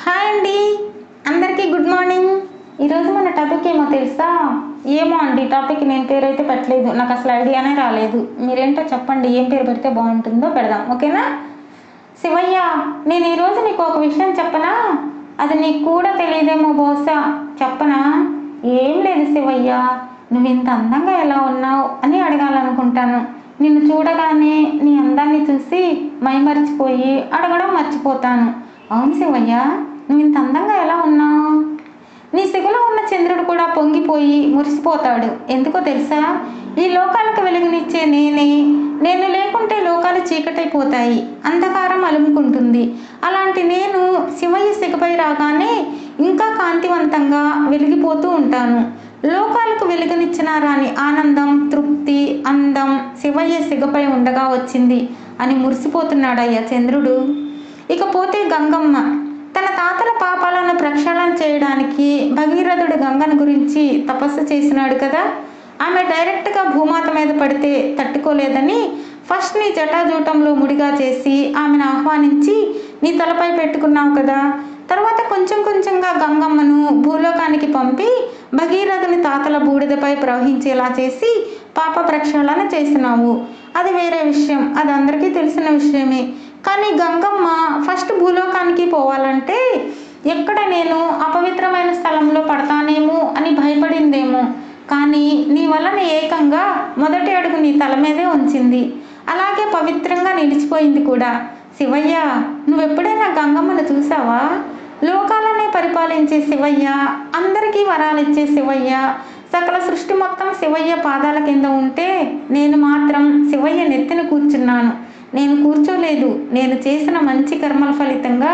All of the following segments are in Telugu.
హాయ్ అండి. అందరికీ గుడ్ మార్నింగ్. ఈరోజు మన టాపిక్ ఏమో తెలుసా? ఏమో అండి టాపిక్ నేను పేరు అయితే పెట్టలేదు. నాకు అసలు ఐడియానే రాలేదు. మీరేంటో చెప్పండి ఏం పేరు పెడితే బాగుంటుందో పెడదాం. ఓకేనా? శివయ్య నేను ఈరోజు నీకు ఒక విషయం చెప్పనా? అది నీకు కూడా తెలియదేమో బహుశా. చెప్పనా? ఏం లేదు శివయ్య. నువ్వు ఇంత అందంగా ఎలా ఉన్నావు అని అడగాలనుకుంటాను. నిన్ను చూడగానే నీ అందాన్ని చూసి మైమరిచిపోయి అడగడం మర్చిపోతాను. అవును శివయ్య. నువ్వు ఇంత అందంగా ఎలా ఉన్నావు? నీ సిగులో ఉన్న చంద్రుడు కూడా పొంగిపోయి మురిసిపోతాడు. ఎందుకో తెలుసా? ఈ లోకాలకు వెలుగునిచ్చే నేనే. నేను లేకుంటే లోకాలు చీకటైపోతాయి. అంధకారం అలుముకుంటుంది. అలాంటి నేను శివయ్య సిగపై రాగానే ఇంకా కాంతివంతంగా వెలిగిపోతూ ఉంటాను. లోకాలకు వెలుగునిచ్చిన రాని ఆనందం తృప్తి అందం శివయ్య సిగపై ఉండగా వచ్చింది అని మురిసిపోతున్నాడయ్యా చంద్రుడు. ఇకపోతే గంగమ్మ తన తాతల పాపాలను ప్రక్షాళన చేయడానికి భగీరథుడు గంగను గురించి తపస్సు చేసినాడు కదా. ఆమె డైరెక్ట్గా భూమాత మీద పడితే తట్టుకోలేదని ఫస్ట్ నీ జటాజూటంలో ముడిగా చేసి ఆమెను ఆహ్వానించి నీ తలపై పెట్టుకున్నావు కదా. తర్వాత కొంచెం కొంచెంగా గంగమ్మను భూలోకానికి పంపి భగీరథుని తాతల బూడిదపై ప్రవహించేలా చేసి పాప ప్రక్షాళన చేసినావు. అది వేరే విషయం. అది అందరికీ తెలిసిన విషయమే. కానీ గంగమ్మ ఫస్ట్ భూలోకానికి పోవాలంటే ఎక్కడ నేను అపవిత్రమైన స్థలంలో పడతానేమో అని భయపడిందేమో. కానీ నీ వలన ఏకంగా మొదటి అడుగు నీ తల మీదే ఉంచింది. అలాగే పవిత్రంగా నిలిచిపోయింది కూడా. శివయ్య నువ్వెప్పుడైనా గంగమ్మను చూసావా లోకాలనే పరిపాలించే శివయ్య అందరికీ వరాలిచ్చే శివయ్య సకల సృష్టి మొత్తం శివయ్య పాదాల కింద ఉంటే నేను మాత్రం శివయ్య నెత్తిన కూర్చున్నాను. నేను కూర్చోలేదు నేను చేసిన మంచి కర్మల ఫలితంగా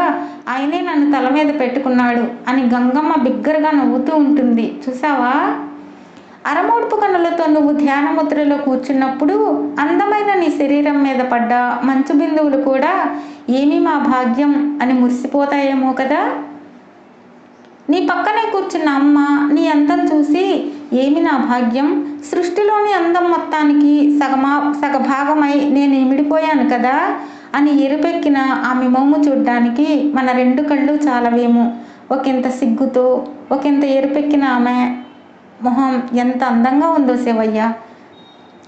ఆయనే నన్ను తల మీద పెట్టుకున్నాడు అని గంగమ్మ బిగ్గరగా నవ్వుతూ ఉంటుంది. చూసావా అరమోడ్పు కన్నులతో నువ్వు ధ్యానముద్రలో కూర్చున్నప్పుడు అందమైన నీ శరీరం మీద పడ్డ మంచు బిందువులు కూడా ఏమి మా భాగ్యం అని మురిసిపోతాయేమో కదా? నీ పక్కనే కూర్చున్న అమ్మ నీ అందం చూసి ఏమి నా భాగ్యం? సృష్టిలోని అందం మొత్తానికి సగమా సగభాగమై నేను ఇమిడిపోయాను కదా? అని ఎరుపెక్కిన ఆమె మోము చూడ్డానికి మన రెండు కళ్ళు చాలవేమో. ఒకంత సిగ్గుతో ఒకంత ఎరుపెక్కిన ఆమె మొహం ఎంత అందంగా ఉందో శివయ్య.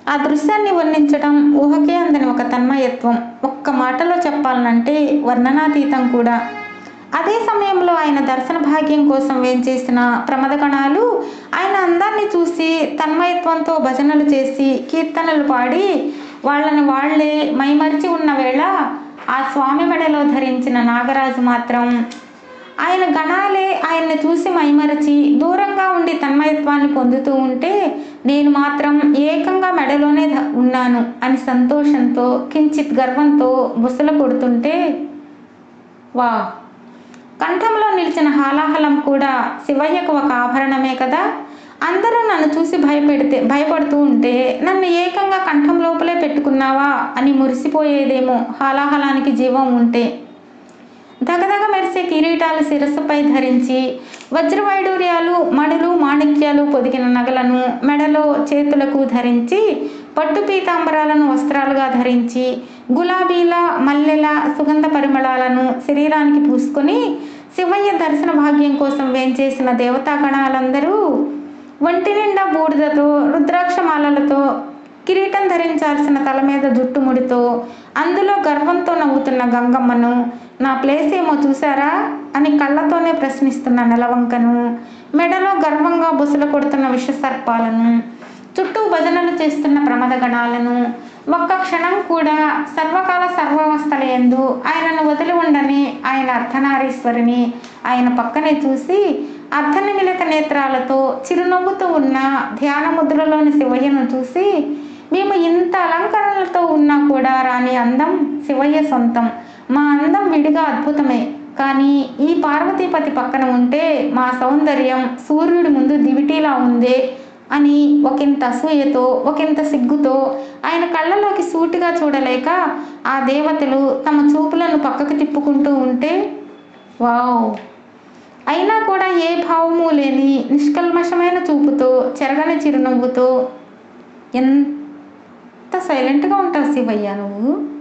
ఆ దృశ్యాన్ని వర్ణించడం ఊహకే అందని ఒక తన్మయత్వం. ఒక్క మాటలో చెప్పాలనంటే వర్ణనాతీతం కూడా. అదే సమయంలో ఆయన దర్శన భాగ్యం కోసం వేంచేసిన ప్రమద కణాలు ఆయన అందాన్ని చూసి తన్మయత్వంతో భజనలు చేసి కీర్తనలు పాడి వాళ్ళని వాళ్ళే మైమరిచి ఉన్న వేళ ఆ స్వామి మెడలో ధరించిన నాగరాజు మాత్రం ఆయన గణాలే ఆయన్ని చూసి మైమరచి దూరంగా ఉండి తన్మయత్వాన్ని పొందుతూ ఉంటే నేను మాత్రం ఏకంగా మెడలోనే ఉన్నాను అని సంతోషంతో కించిత్ గర్వంతో బుసలు కొడుతుంటే వా కంఠంలో నిలిచిన హాలాహలం కూడా శివయ్యకు ఒక ఆభరణమే కదా? అందరూ నన్ను చూసి భయపెడితే భయపడుతూ ఉంటే నన్ను ఏకంగా కంఠం లోపలే పెట్టుకున్నావా అని మురిసిపోయేదేమో హాలాహలానికి జీవం ఉంటే. దగదగ మెరిసే కిరీటాలు శిరస్సుపై ధరించి వజ్రవైడూర్యాలు మడులు మాణిక్యాలు పొదిగిన నగలను మెడలో చేతులకు ధరించి పట్టు పీతాంబరాలను వస్త్రాలుగా ధరించి గులాబీల మల్లెల సుగంధ పరిమళాలను శరీరానికి పూసుకొని శివయ్య దర్శన భాగ్యం కోసం వేంచేసిన దేవతాగణాలందరూ ఒంటి నిండా బూడిదతో రుద్రాక్షమాలలతో కిరీటం ధరించాల్సిన తల మీద జుట్టుముడితో అందులో గర్వంతో నవ్వుతున్న గంగమ్మను నా ప్లేస్ ఏమో చూసారా అని కళ్ళతోనే ప్రశ్నిస్తున్న నెలవంకను మెడలో గర్వంగా బుసలు కొడుతున్న విషసర్పాలను చుట్టూ భజనలు చేస్తున్న ప్రమద గణాలను ఒక్క క్షణం కూడా సర్వకాల సర్వావస్థల ఎందు ఆయనను వదిలి ఉండని ఆయన అర్ధనారీశ్వరిని ఆయన పక్కనే చూసి అర్ధనిమిలిత నేత్రాలతో చిరునవ్వుతూ ఉన్న ధ్యానముద్రలోని శివయ్యను చూసి మేము ఇంత అలంకరణలతో ఉన్నా కూడా రాని అందం శివయ్య సొంతం. మా అందం విడిగా అద్భుతమే. కానీ ఈ పార్వతీపతి పక్కన ఉంటే మా సౌందర్యం సూర్యుడి ముందు దివిటీలా ఉందే అని ఒకంత అసూయతో ఒకంత సిగ్గుతో ఆయన కళ్ళలోకి సూటిగా చూడలేక ఆ దేవతలు తమ చూపులను పక్కకు తిప్పుకుంటూ ఉంటే వావ్! అయినా కూడా ఏ భావము లేని నిష్కల్మషమైన చూపుతో చెరగని చిరునవ్వుతో ఎంత సైలెంట్గా ఉంటావు శివయ్య నువ్వు?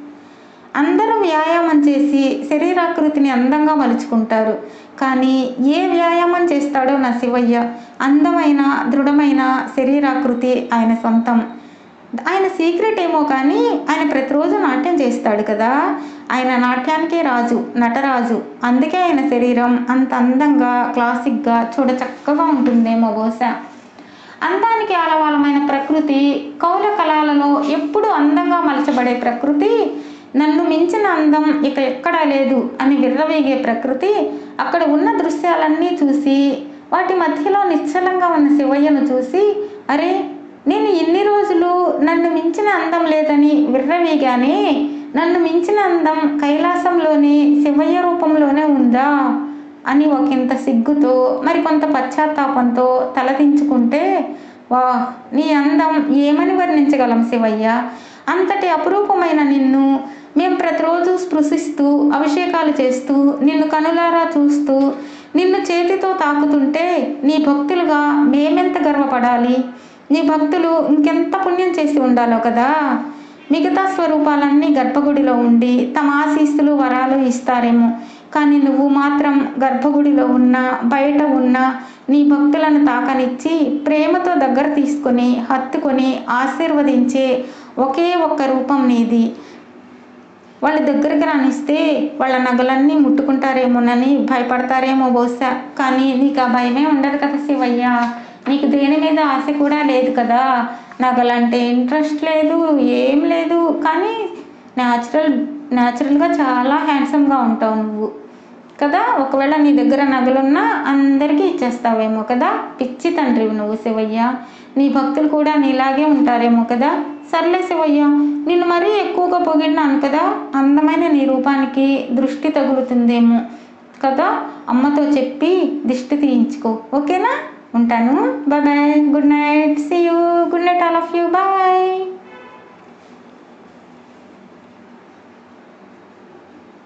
అందరూ వ్యాయామం చేసి శరీరాకృతిని అందంగా మలుచుకుంటారు. కానీ ఏ వ్యాయామం చేస్తాడో నా శివయ్య? అందమైన దృఢమైన శరీరాకృతి ఆయన సొంతం. ఆయన సీక్రెట్ ఏమో కానీ ఆయన ప్రతిరోజు నాట్యం చేస్తాడు కదా? ఆయన నాట్యానికే రాజు నటరాజు. అందుకే ఆయన శరీరం అంత అందంగా క్లాసిక్గా చూడ చక్కగా ఉంటుందేమో బహుశా. అందానికి ఆలవాలమైన ప్రకృతి కౌల కళాలలో ఎప్పుడూ అందంగా మలచబడే ప్రకృతి నన్ను మించిన అందం ఇక ఎక్కడా లేదు అని విర్రవేగే ప్రకృతి అక్కడ ఉన్న దృశ్యాలన్నీ చూసి వాటి మధ్యలో నిశ్చలంగా ఉన్న శివయ్యను చూసి అరే నేను ఇన్ని రోజులు నన్ను మించిన అందం లేదని విర్రవీగానే నన్ను మించిన అందం కైలాసంలోనే శివయ్య రూపంలోనే ఉందా? అని ఒకంత సిగ్గుతో మరి కొంత పశ్చాత్తాపంతో తలదించుకుంటే వా నీ అందం ఏమని వర్ణించగలం శివయ్య? అంతటి అపురూపమైన నిన్ను మేము ప్రతిరోజు స్పృశిస్తూ అభిషేకాలు చేస్తూ నిన్ను కనులారా చూస్తూ నిన్ను చేతితో తాకుతుంటే నీ భక్తులుగా మేమెంత గర్వపడాలి? నీ భక్తులు ఇంకెంత పుణ్యం చేసి ఉండాలో కదా? మిగతా స్వరూపాలన్నీ గర్భగుడిలో ఉండి తమ ఆశీస్సులు వరాలు ఇస్తారేమో. కానీ నువ్వు మాత్రం గర్భగుడిలో ఉన్న బయట ఉన్న నీ భక్తులను తాకనిచ్చి ప్రేమతో దగ్గర తీసుకొని హత్తుకొని ఆశీర్వదించే ఒకే ఒక్క రూపం నీది. వాళ్ళ దగ్గరికి రానిస్తే వాళ్ళ నగలన్నీ ముట్టుకుంటారేమోనని భయపడతారేమో బహుశా. కానీ నీకు ఆ భయమే ఉండదు కదా శివయ్య. నీకు దేని మీద ఆశ కూడా లేదు కదా. నగలంటే ఇంట్రెస్ట్ లేదు ఏం లేదు. కానీ న్యాచురల్ న్యాచురల్గా చాలా హ్యాండ్సమ్గా ఉంటావు నువ్వు. కదా? ఒకవేళ నీ దగ్గర నగలున్నా అందరికీ ఇచ్చేస్తావేమో కదా? పిచ్చి తండ్రివి నువ్వు శివయ్య. నీ భక్తులు కూడా నీలాగే ఉంటారేమో కదా? సర్లే శివయ్య నిన్ను మరీ ఎక్కువగా పొగిడినాను కదా? అందమైన నీ రూపానికి దృష్టి తగులుతుందేమో కదా? అమ్మతో చెప్పి దిష్టి తీయించుకో. ఓకేనా? ఉంటాను. Bye bye. Good night. See you good night all of you. Bye.